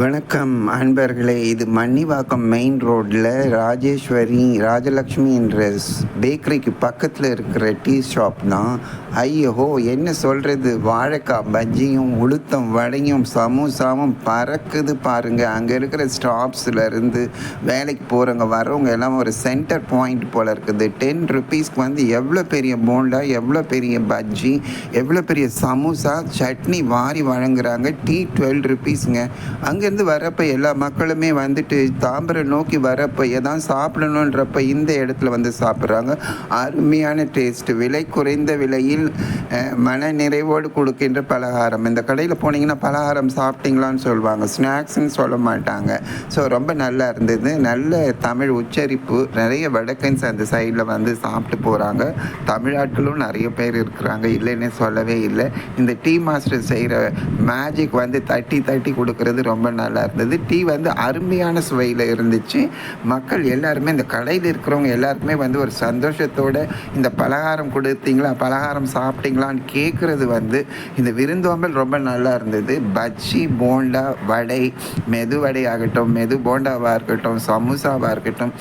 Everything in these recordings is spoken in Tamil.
வணக்கம் அன்பர்களே இது மன்னிவாக்கம் மெயின் ரோட்டில் ராஜேஸ்வரி ராஜலக்ஷ்மி என்ற பேக்கரிக்கு பக்கத்தில் இருக்கிற டீ ஷாப் தான். ஐயோ என்ன சொல்கிறது வாழைக்காய் பஜ்ஜியும் உளுத்தம் வடையும் சமோசாவும் பறக்குது பாருங்கள் அங்கே இருக்கிற ஸ்டாப்ஸ்லேருந்து வேலைக்கு போகிறவங்க வரவங்க எல்லாம் ஒரு சென்டர் பாயிண்ட் போல் இருக்குது. டென் ருபீஸ்க்கு வந்து எவ்வளோ பெரிய போண்டா எவ்வளோ பெரிய பஜ்ஜி எவ்வளோ பெரிய சமோசா சட்னி வாரி வழங்குறாங்க. டீ டுவெல் ருபீஸுங்க அங்கேருந்து வரப்போ எல்லா மக்களுமே வந்துட்டு தாம்பரம் நோக்கி வரப்போ எதாவது சாப்பிடணுன்றப்ப இந்த இடத்துல வந்து சாப்பிட்றாங்க. அருமையான டேஸ்ட்டு விலை குறைந்த விலையில் மன நிறைவோடு கொடுக்கின்ற பலகாரம். இந்த கடையில் போனீங்கன்னா பலகாரம் சாப்பிட்டீங்களான்னு சொல்லுவாங்க. ஸ்நாக்ஸ்ன்னு சொல்ல மாட்டாங்க. ஸோ ரொம்ப நல்லா இருந்தது. நல்ல தமிழ் உச்சரிப்பு. நிறைய வடக்கன்ஸ் அந்த சைடில் வந்து சாப்பிட்டு போகிறாங்க தமிழாட்களும் நிறைய பேர் இருக்கிறாங்க. இல்லைன்னு சொல்லவே இல்லை. இந்த டீ மாஸ்டர் செய்கிற மேஜிக் வந்து தட்டி தட்டி இருக்கிறது ரொம்ப நல்லா இருந்தது. டீ வந்து அருமையான சுவையில் இருந்துச்சு. மக்கள் எல்லாருமே இந்த கடையில் இருக்கிறவங்க எல்லாருக்குமே வந்து ஒரு சந்தோஷத்தோடு இந்த பலகாரம் கொடுத்தீங்களா பலகாரம் சாப்பிட்டீங்களான்னு கேட்குறது வந்து இந்த விருந்தோம்பல் ரொம்ப நல்லா இருந்தது. பஜ்ஜி போண்டா வடை மெது வடை ஆகட்டும் மெது போண்டாவாக இருக்கட்டும் சமோசாவாக இருக்கட்டும்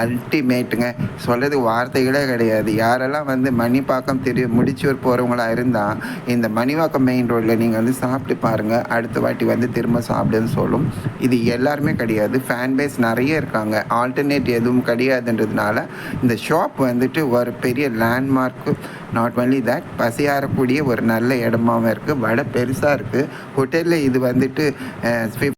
அல்டிமேட்டுங்க. சொல்கிறது வார்த்தைகளே கிடையாது. யாரெல்லாம் வந்து மணிப்பாக்கம் தெரிய முடிச்சூர் போகிறவங்களா இருந்தால் இந்த மணிவாக்கம் மெயின் ரோட்டில் நீங்கள் வந்து சாப்பிட்டு பாருங்கள் அடுத்த வாட்டி வந்து திரும்ப சாப்பிடுன்னு சொல்லும். இது எல்லாருமே கிடையாது. ஃபேன் பேஸ் நிறைய இருக்காங்க. ஆல்டர்னேட் எதுவும் கிடையாதுன்றதுனால இந்த ஷாப் வந்துட்டு ஒரு பெரிய லேண்ட்மார்க்கு நாட் ஒன்லி தட் பசியாரக்கூடிய ஒரு நல்ல இடமாவும் இருக்குது வடை பெருசாக இருக்குது ஹோட்டலில் இது வந்துட்டு